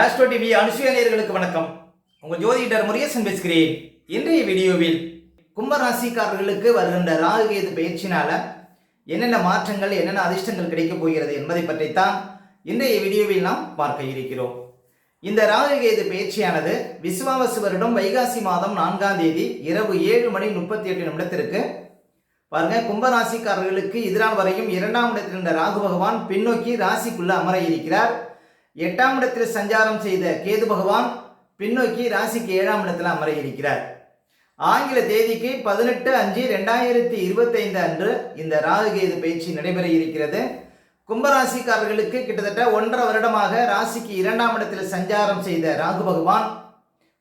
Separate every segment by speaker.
Speaker 1: Astro TV Anusuya வணக்கம். உங்கள் ஜோதிடர் முருகேசன் பேசுகிறேன். இன்றைய வீடியோவில் கும்பராசிக்காரர்களுக்கு வருகின்ற ராகு கேது பயிற்சினால என்னென்ன மாற்றங்கள் என்னென்ன அதிர்ஷ்டங்கள் கிடைக்கப் போகிறது என்பதை பற்றித்தான் இன்றைய வீடியோவில் நாம் பார்க்க இருக்கிறோம். இந்த ராகு கேது பயிற்சியானது விசுவாவசு வருடம் வைகாசி மாதம் நான்காம் தேதி இரவு ஏழு மணி முப்பத்தி எட்டு நிமிடத்திற்கு. பாருங்க கும்பராசிக்காரர்களுக்கு இதனால் வரையும் இரண்டாம் இடத்தில் இருந்த ராகு பகவான் பின்னோக்கி ராசிக்குள்ள அமர இருக்கிறார். எட்டாம் இடத்தில் சஞ்சாரம் செய்த கேது பகவான் பின்னோக்கி ராசிக்கு ஏழாம் இடத்தில் அமர இருக்கிறார் ஆங்கில தேதிக்கு பதினெட்டு அஞ்சு ரெண்டாயிரத்தி இருபத்தைந்து அன்று இந்த ராகு கேது பயிற்சி நடைபெற இருக்கிறது கும்பராசிக்காரர்களுக்கு கிட்டத்தட்ட ஒன்றரை வருடமாக ராசிக்கு இரண்டாம் இடத்தில் சஞ்சாரம் செய்த ராகு பகவான்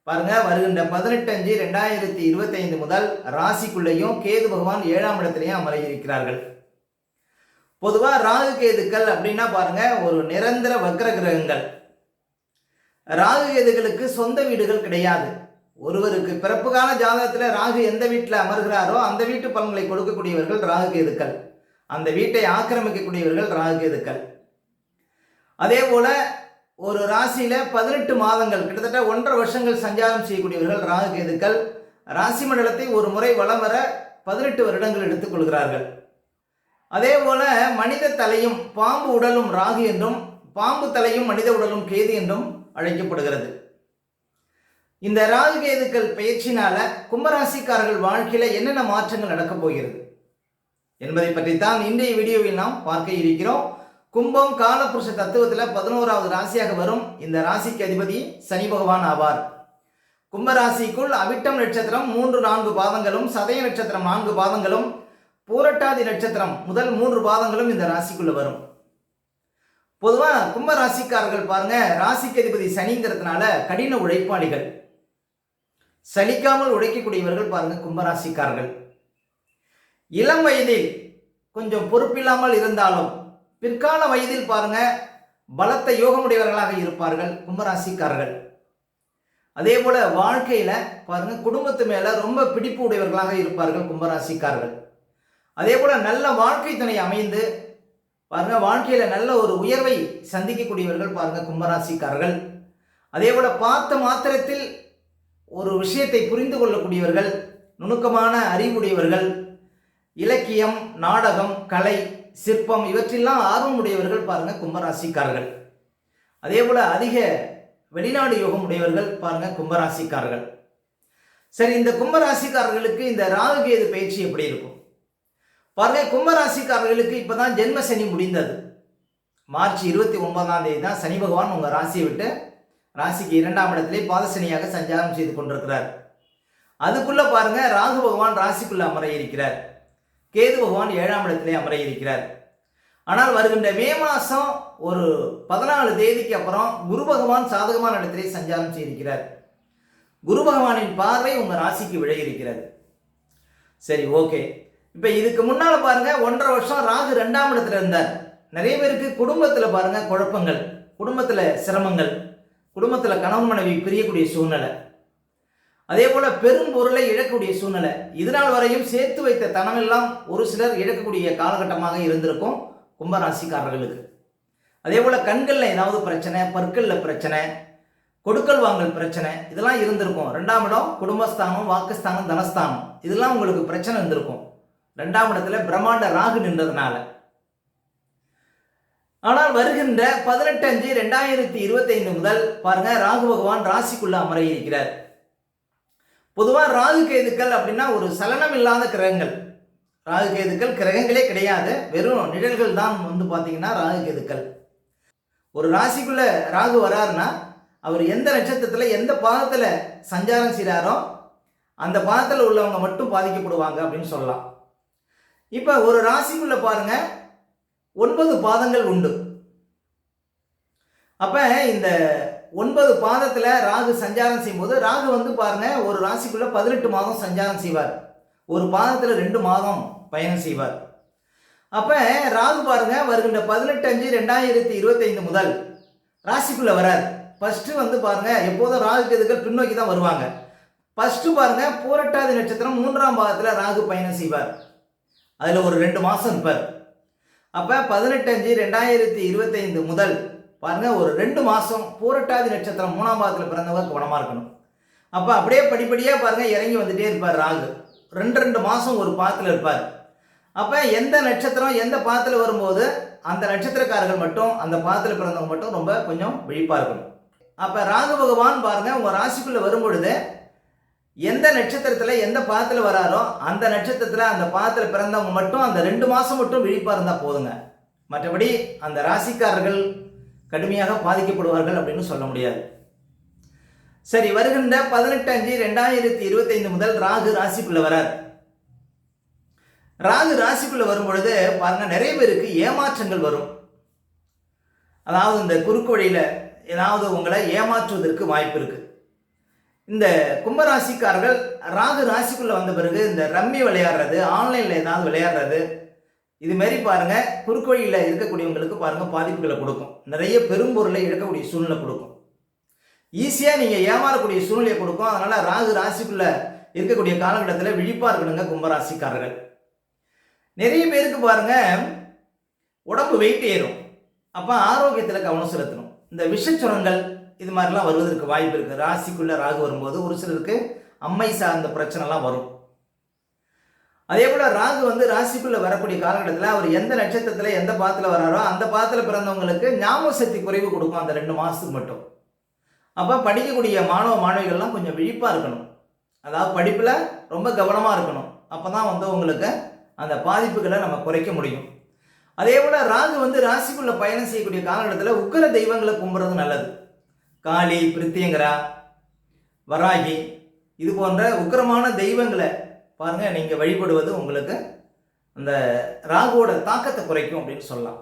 Speaker 1: பாருங்க வருகின்ற பதினெட்டு அஞ்சு ரெண்டாயிரத்தி இருபத்தைந்து முதல் ராசிக்குள்ளேயும் கேது பகவான் ஏழாம் இடத்திலையும் அமர இருக்கிறார்கள் பொதுவாக ராகு கேதுக்கள் அப்படின்னா பாருங்க ஒரு நிரந்தர வக்ர கிரகங்கள். ராகு கேதுகளுக்கு சொந்த வீடுகள் கிடையாது. ஒருவருக்கு பிறப்பு கால ஜாதகத்தில் ராகு எந்த வீட்டில் அமர்கிறாரோ அந்த வீட்டு பலன்களை கொடுக்கக்கூடியவர்கள் ராகு கேதுக்கள். அந்த வீட்டை ஆக்கிரமிக்கக்கூடியவர்கள் ராகு கேதுக்கள். அதே போல ஒரு ராசியில் பதினெட்டு மாதங்கள் கிட்டத்தட்ட ஒன்றரை வருஷங்கள் சஞ்சாரம் செய்யக்கூடியவர்கள் ராகு கேதுக்கள். ராசி மண்டலத்தை ஒரு முறை வலம் வர பதினெட்டு வருடங்கள் எடுத்துக்கொள்கிறார்கள் அதே போல மனித தலையும் பாம்பு உடலும் ராகு என்றும் பாம்பு தலையும் மனித உடலும் கேது என்றும் அழைக்கப்படுகிறது. இந்த ராகு கேதுக்கள் பயிற்சினால கும்பராசிக்காரர்கள் வாழ்க்கையில என்னென்ன மாற்றங்கள் நடக்கப் போகிறது என்பதை பற்றித்தான் இன்றைய வீடியோவில் நாம் பார்க்க இருக்கிறோம். கும்பம் காலபுருஷ தத்துவத்தில் பதினோராவது ராசியாக வரும். இந்த ராசிக்கு அதிபதி சனி பகவான் ஆவார். கும்பராசிக்குள் அவிட்டம் நட்சத்திரம் மூன்று நான்கு பாதங்களும் சதய நட்சத்திரம் நான்கு பாதங்களும் பூரட்டாதி நட்சத்திரம் முதல் மூன்று பாதங்களும் இந்த ராசிக்குள்ள வரும். பொதுவாக கும்ப ராசிக்காரர்கள் பாருங்க ராசிக்கு அதிபதி சனிங்கிறதுனால கடின உழைப்பாளிகள். சலிக்காமல் உழைக்கக்கூடியவர்கள் பாருங்க கும்பராசிக்காரர்கள். இளம் வயதில் கொஞ்சம் பொறுப்பில்லாமல் இருந்தாலும் பிற்கால வயதில் பாருங்க பலத்த யோகமுடையவர்களாக இருப்பார்கள் கும்பராசிக்காரர்கள். அதே போல வாழ்க்கையில பாருங்க குடும்பத்து மேல ரொம்ப பிடிப்பு உடையவர்களாக இருப்பார்கள் கும்பராசிக்காரர்கள். அதே போல் நல்ல வாழ்க்கை துணை அமைந்து பாருங்கள் வாழ்க்கையில் நல்ல ஒரு உயர்வை சந்திக்கக்கூடியவர்கள் பாருங்கள் கும்பராசிக்காரர்கள். அதே போல் பார்த்த மாத்திரத்தில் ஒரு விஷயத்தை புரிந்து கொள்ளக்கூடியவர்கள் நுணுக்கமான அறிவுடையவர்கள் இலக்கியம் நாடகம் கலை சிற்பம் இவற்றெல்லாம் ஆர்வமுடையவர்கள் பாருங்கள் கும்பராசிக்காரர்கள். அதே போல் அதிக வெளிநாடு யோகம் உடையவர்கள் பாருங்கள் கும்பராசிக்காரர்கள். சரி இந்த கும்பராசிக்காரர்களுக்கு இந்த ராகு கேது பயிற்சி எப்படி இருக்கும்? பாருங்க கும்பராசிக்காரர்களுக்கு இப்பதான் ஜென்ம சனி முடிந்தது. மார்ச் இருபத்தி ஒன்பதாம் தேதி தான் சனி பகவான் உங்கள் ராசியை விட்டு ராசிக்கு இரண்டாம் இடத்திலே பாதசனியாக சஞ்சாரம் செய்து கொண்டிருக்கிறார். அதுக்குள்ளே பாருங்க ராகு பகவான் ராசிக்குள்ளே அமர இருக்கிறார் கேது பகவான் ஏழாம் இடத்திலே அமர இருக்கிறார் ஆனால் வருகின்ற மே மாதம் ஒரு பதினாலு தேதிக்கு அப்புறம் குரு பகவான் சாதகமான இடத்திலே சஞ்சாரம் செய்திருக்கிறார். குரு பகவானின் பார்வை உங்கள் ராசிக்கு விழ இருக்கிறது. சரி ஓகே. இப்போ இதுக்கு முன்னால் பாருங்க ஒன்றரை வருஷம் ராகு ரெண்டாம் இடத்துல இருந்தார். நிறைய பேருக்கு குடும்பத்தில் பாருங்க குழப்பங்கள் குடும்பத்தில் சிரமங்கள் குடும்பத்தில் கணவன் மனைவி பிரியக்கூடிய சூழ்நிலை. அதே போல பெரும் பொருளை இழக்கக்கூடிய சூழ்நிலை. இதனால் வரையும் சேர்த்து வைத்த தனமெல்லாம் ஒரு சிலர் இழக்கக்கூடிய காலகட்டமாக இருந்திருக்கும் கும்பராசிக்காரர்களுக்கு. அதே போல கண்களில் ஏதாவது பிரச்சனை பற்களில் பிரச்சனை கொடுக்கல் வாங்கல் பிரச்சனை இதெல்லாம் இருந்திருக்கும். ரெண்டாம் இடம் குடும்பஸ்தானம் வாக்குஸ்தானம் தனஸ்தானம். இதெல்லாம் உங்களுக்கு பிரச்சனை இருந்திருக்கும். ரெண்டாம் இடத்துல பிரம்மாண்ட ராகு நின்றதுனால. ஆனால் வருகின்ற பதினெட்டு அஞ்சு ரெண்டாயிரத்தி இருபத்தைந்து முதல் பாருங்க ராகு பகவான் ராசிக்குள்ள அமர இருக்கிறார். பொதுவாக ராகு கேதுக்கள் அப்படின்னா ஒரு சலனம் இல்லாத கிரகங்கள். ராகு கேதுக்கள் கிரகங்களே கிடையாது. வெறும் நிழல்கள் தான் வந்து பார்த்தீங்கன்னா ராகு கேதுக்கள். ஒரு ராசிக்குள்ள ராகு வராருன்னா அவர் எந்த நட்சத்திரத்தில் எந்த பாதத்தில் சஞ்சாரம் செய்கிறாரோ அந்த பாதத்தில் உள்ளவங்க மட்டும் பாதிக்கப்படுவாங்க அப்படின்னு சொல்லலாம். இப்போ ஒரு ராசிக்குள்ள பாருங்க ஒன்பது பாதங்கள் உண்டு. அப்போ இந்த ஒன்பது பாதத்தில் ராகு சஞ்சாரம் செய்யும்போது ராகு வந்து பாருங்க ஒரு ராசிக்குள்ள பதினெட்டு மாதம் சஞ்சாரம் செய்வார். ஒரு பாதத்தில் ரெண்டு மாதம் பயணம் செய்வார். அப்போ ராகு பாருங்க வருகின்ற பதினெட்டு அஞ்சு ரெண்டாயிரத்தி இருபத்தைந்து முதல் ராசிக்குள்ள வரார். ஃபர்ஸ்ட் வந்து பாருங்க எப்போதும் ராகு கேதுக்கள் பின்னோக்கி தான் வருவாங்க. ஃபர்ஸ்ட் பாருங்க பூரட்டாதி நட்சத்திரம் மூன்றாம் பாதத்தில் ராகு பயணம் செய்வார். அதில் ஒரு ரெண்டு மாதம் இருப்பார். அப்போ பதினெட்டஞ்சு ரெண்டாயிரத்தி இருபத்தைந்து முதல் பாருங்க ஒரு ரெண்டு மாதம் பூரட்டாதி நட்சத்திரம் மூணாம் பாதத்தில் பிறந்தவங்க கவனமாக இருக்கணும். அப்போ அப்படியே படிப்படியாக பாருங்க இறங்கி வந்துட்டே இருப்பார் ராகு. ரெண்டு ரெண்டு மாதம் ஒரு பாத்தில் இருப்பார். அப்போ எந்த நட்சத்திரம் எந்த பாத்தில் வரும்போது அந்த நட்சத்திரக்காரர்கள் மட்டும் அந்த பாத்தில் பிறந்தவங்க மட்டும் ரொம்ப கொஞ்சம் விழிப்பாக இருக்கணும். அப்போ ராகு பகவான் பாருங்க உங்கள் ராசிக்குள்ளே வரும்பொழுது எந்த நட்சத்திரத்தில் எந்த பாதத்தில் வராரோ அந்த நட்சத்திரத்தில் அந்த பாதத்தில் பிறந்தவங்க மட்டும் அந்த ரெண்டு மாதம் மட்டும் விழிப்பாக இருந்தால் போதுங்க. மற்றபடி அந்த ராசிக்காரர்கள் கடுமையாக பாதிக்கப்படுவார்கள் அப்படின்னு சொல்ல முடியாது. சரி வருகின்ற பதினெட்டு அஞ்சு ரெண்டாயிரத்தி இருபத்தைந்து முதல் ராகு ராசிக்குள்ள வரார். ராகு ராசிக்குள்ள வரும் பொழுது பாருங்க நிறைய பேருக்கு ஏமாற்றங்கள் வரும். அதாவது இந்த குறுக்கு வழியில் ஏதாவது உங்களை ஏமாற்றுவதற்கு வாய்ப்பு இருக்குது இந்த கும்பராசிக்காரர்கள் ராகு ராசிக்குள்ள வந்த பிறகு இந்த ரம்மி விளையாடுறது ஆன்லைன்ல ஏதாவது விளையாடுறது இது மாதிரி பாருங்க. குறுக்கு இருக்கக்கூடியவங்களுக்கு பாருங்க பாதிப்புகளை கொடுக்கும். நிறைய பெரும்பொருளை இழக்கக்கூடிய சூழ்நிலை கொடுக்கும். ஈஸியாக நீங்கள் ஏமாறக்கூடிய சூழ்நிலையை கொடுக்கும். அதனால் ராகு ராசிக்குள்ள இருக்கக்கூடிய காலகட்டத்தில் விழிப்பாக இருக்கணுங்க கும்பராசிக்காரர்கள். நிறைய பேருக்கு பாருங்க உடம்பு வெயிட் ஏறும். அப்போ ஆரோக்கியத்தில் கவனம் செலுத்தணும். இந்த விஷச்சுரங்கள் இது மாதிரிலாம் வருவதற்கு வாய்ப்பு இருக்குது ராசிக்குள்ளே ராகு வரும்போது ஒரு சிலருக்கு அம்மை சார்ந்த பிரச்சனைலாம் வரும். அதே போல் ராகு வந்து ராசிக்குள்ளே வரக்கூடிய காலகட்டத்தில் அவர் எந்த நட்சத்திரத்தில் எந்த பாத்தில் வராரோ அந்த பாத்தில் பிறந்தவங்களுக்கு ஞாபக சக்தி குறைவு கொடுக்கும் அந்த ரெண்டு மாதத்துக்கு மட்டும். அப்போ படிக்கக்கூடிய மாணவ மாணவிகள்லாம் கொஞ்சம் விழிப்பாக இருக்கணும். அதாவது படிப்பில் ரொம்ப கவனமாக இருக்கணும். அப்போ தான் வந்து உங்களுக்கு அந்த பாதிப்புகளை நம்ம குறைக்க முடியும். அதே போல் ராகு வந்து ராசிக்குள்ளே பயணம் செய்யக்கூடிய காலகட்டத்தில் உக்கர தெய்வங்களை கும்புறது நல்லது. காளி பிரித்தியங்கரா வராகி இது போன்ற உக்கிரமான தெய்வங்களை பாருங்க நீங்கள் வழிபடுவது உங்களுக்கு அந்த ராகுவோட தாக்கத்தை குறைக்கும் அப்படின்னு சொல்லலாம்.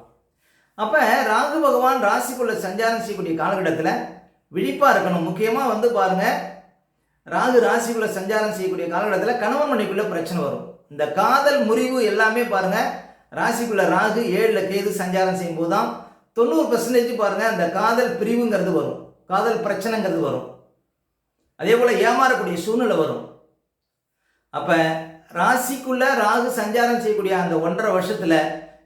Speaker 1: அப்போ ராகு பகவான் ராசிக்குள்ள சஞ்சாரம் செய்யக்கூடிய காலகட்டத்தில் விழிப்பாக இருக்கணும். முக்கியமாக வந்து பாருங்க ராகு ராசிக்குள்ள சஞ்சாரம் செய்யக்கூடிய காலகட்டத்தில் கணவன் மனைக்குள்ள பிரச்சனை வரும். இந்த காதல் முறிவு எல்லாமே பாருங்க ராசிக்குள்ள ராகு ஏழில் கேது சஞ்சாரம் செய்யும்போது தான் தொண்ணூறு பர்சன்டேஜ் பாருங்க அந்த காதல் பிரிவுங்கிறது வரும். காதல் பிரச்சனைங்கிறது வரும். அதே போல் ஏமாறக்கூடிய சூழ்நிலை வரும். அப்போ ராசிக்குள்ள ராகு சஞ்சாரம் செய்யக்கூடிய அந்த ஒன்றரை வருஷத்தில்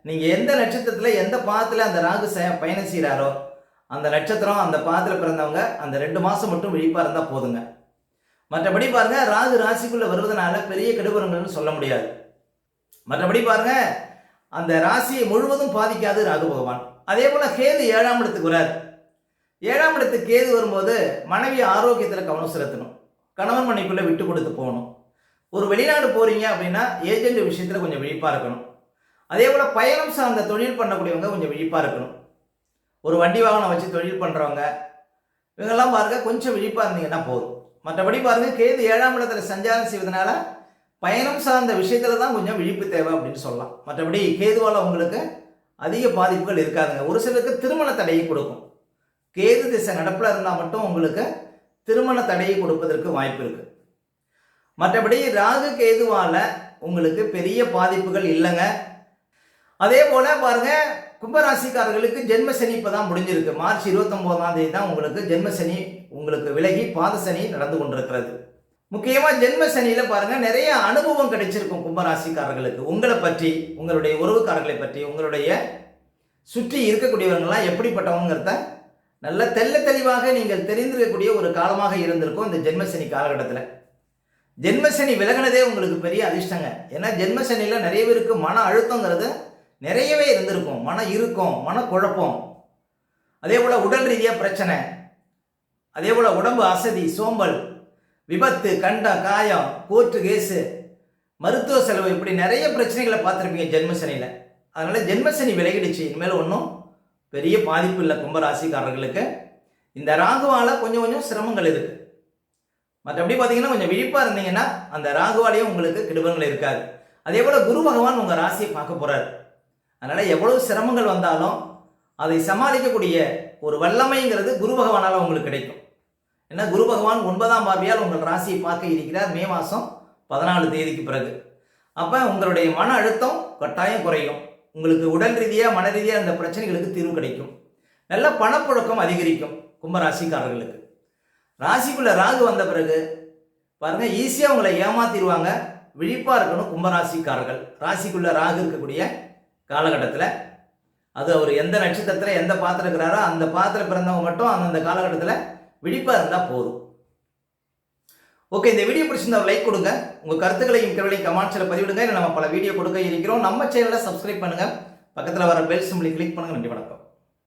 Speaker 1: நீங்கள் எந்த நட்சத்திரத்தில் எந்த பாதத்தில் அந்த ராகு ச பயணம் செய்கிறாரோ அந்த நட்சத்திரம் அந்த பாதத்தில் பிறந்தவங்க அந்த ரெண்டு மாதம் மட்டும் விழிப்பாக இருந்தால் போதுங்க. மற்றபடி பாருங்கள் ராகு ராசிக்குள்ளே வருவதனால பெரிய கெடுபுறங்கள்னு சொல்ல முடியாது. மற்றபடி பாருங்கள் அந்த ராசியை முழுவதும் பாதிக்காது ராகு பகவான். அதே போல் கேது ஏழாம் இடத்துக்கு வராது ஏழாம் இடத்துக்கு கேது வரும்போது மனைவி ஆரோக்கியத்தில் கவனம் செலுத்தணும். கணவன் மனைக்குள்ளே விட்டு கொடுத்து போகணும். ஒரு வெளிநாடு போறீங்க அப்படின்னா ஏஜென்ட் விஷயத்தில் கொஞ்சம் விழிப்பாக இருக்கணும். அதே போல் பயணம் சார்ந்த தொழில் பண்ணக்கூடியவங்க கொஞ்சம் விழிப்பாக இருக்கணும். ஒரு வண்டி வாகனம் வச்சு தொழில் பண்ணுறவங்க இவங்கெல்லாம் பாருங்க கொஞ்சம் விழிப்பாக இருந்தீங்கன்னா போதும். மற்றபடி பாருங்க கேது ஏழாம் இடத்துல சஞ்சாரம் செய்வதனால பயணம் சார்ந்த விஷயத்துல தான் கொஞ்சம் விழிப்பு தேவை அப்படின்னு சொல்லலாம். மற்றபடி கேதுவால் உங்களுக்கு அதிக பாதிப்புகள் இருக்காதுங்க. ஒரு சிலருக்கு திருமண தடையை கொடுக்கும். கேது திசை நடப்பில் இருந்தால் மட்டும் உங்களுக்கு திருமண தடையை கொடுப்பதற்கு வாய்ப்பு இருக்கு. மற்றபடி ராகு கேதுவால உங்களுக்கு பெரிய பாதிப்புகள் இல்லைங்க. அதே போல பாருங்க கும்பராசிக்காரர்களுக்கு ஜென்ம சனி இப்போ தான் முடிஞ்சிருக்கு. மார்ச் இருபத்தொம்போதாம் தேதி தான் உங்களுக்கு ஜென்ம சனி உங்களுக்கு விலகி பாத சனி நடந்து கொண்டிருக்கிறது. முக்கியமாக ஜென்ம சனியில் பாருங்க நிறைய அனுபவம் கிடைச்சிருக்கும் கும்பராசிக்காரர்களுக்கு. உங்களை பற்றி உங்களுடைய உறவுக்காரர்களை பற்றி உங்களுடைய சுற்றி இருக்கக்கூடியவங்களாம் எப்படிப்பட்டவங்கிறத நல்ல தெல்ல தெளிவாக நீங்கள் தெரிந்திருக்கக்கூடிய ஒரு காலமாக இருந்திருக்கும் இந்த ஜென்மசனி காலகட்டத்தில். ஜென்மசனி விலகினதே உங்களுக்கு பெரிய அதிர்ஷ்டங்க. ஏன்னா ஜென்மசனியில் நிறைய பேருக்கு மன அழுத்தங்கிறது நிறையவே இருந்திருக்கும். மன இறுக்கம் மன குழப்பம். அதே போல் உடல் ரீதியாக பிரச்சனை. அதே போல் உடம்பு அசதி சோம்பல் விபத்து கண்டம் காயம் கோர்ட்டு கேஸு மருத்துவ செலவு இப்படி நிறைய பிரச்சனைகளை பார்த்துருப்பீங்க ஜென்மசனியில். அதனால் ஜென்மசனி விலகிடுச்சு. இனிமேல் ஒன்றும் பெரிய பாதிப்பு இல்லை கும்பராசிக்காரர்களுக்கு இந்த ராகுவால கொஞ்சம் கொஞ்சம் சிரமங்கள் இருக்குது மற்றபடி பார்த்தீங்கன்னா கொஞ்சம் விழிப்பாக இருந்தீங்கன்னா அந்த ராகுவாலேயும் உங்களுக்கு கெடுபங்கள் இருக்காது. அதே போல் குரு பகவான் உங்கள் ராசியை பார்க்க போகிறார் அதனால் எவ்வளவு சிரமங்கள் வந்தாலும் அதை சமாளிக்கக்கூடிய ஒரு வல்லமைங்கிறது குரு பகவானால் உங்களுக்கு கிடைக்கும். ஏன்னா குரு பகவான் ஒன்பதாம் பார்வையால் உங்கள் ராசியை பார்க்க இருக்கிறார். மே மாதம் பதினாலு தேதிக்கு பிறகு. அப்போ உங்களுடைய மன அழுத்தம் கட்டாயம் குறையும். உங்களுக்கு உடல் ரீதியாக மன ரீதியாக அந்த பிரச்சனைகளுக்கு தீர்வு கிடைக்கும். நல்ல பணப்புழக்கம் அதிகரிக்கும் கும்பராசிக்காரர்களுக்கு. ராசிக்குள்ளே ராகு வந்த பிறகு பாருங்கள் ஈஸியாக உங்களை ஏமாத்திடுவாங்க. விழிப்பாக இருக்கணும் கும்பராசிக்காரர்கள். ராசிக்குள்ளே ராகு இருக்கக்கூடிய காலகட்டத்தில் அது அவர் எந்த நட்சத்திரத்தில் எந்த பாத்திரம் இருக்கிறாரோ அந்த பாத்திரம் பிறந்தவங்க மட்டும் அந்தந்த காலகட்டத்தில் விழிப்பாக இருந்தால் போதும். ஓகே இந்த வீடியோ பிடிச்சிருந்தா லைக் கொடுங்க. உங்கள் கருத்துக்களையும் கேள்விகளையும் கமெண்ட்ஸில் பதிவிடுங்க. இல்லை நம்ம பல வீடியோ கொடுக்க இருக்கிறோம். நம்ம சேனலை சப்ஸ்கிரைப் பண்ணுங்கள் பக்கத்தில் வர பெல் சிம்பிளை கிளிக் பண்ணுங்கள் நன்றி வணக்கம்.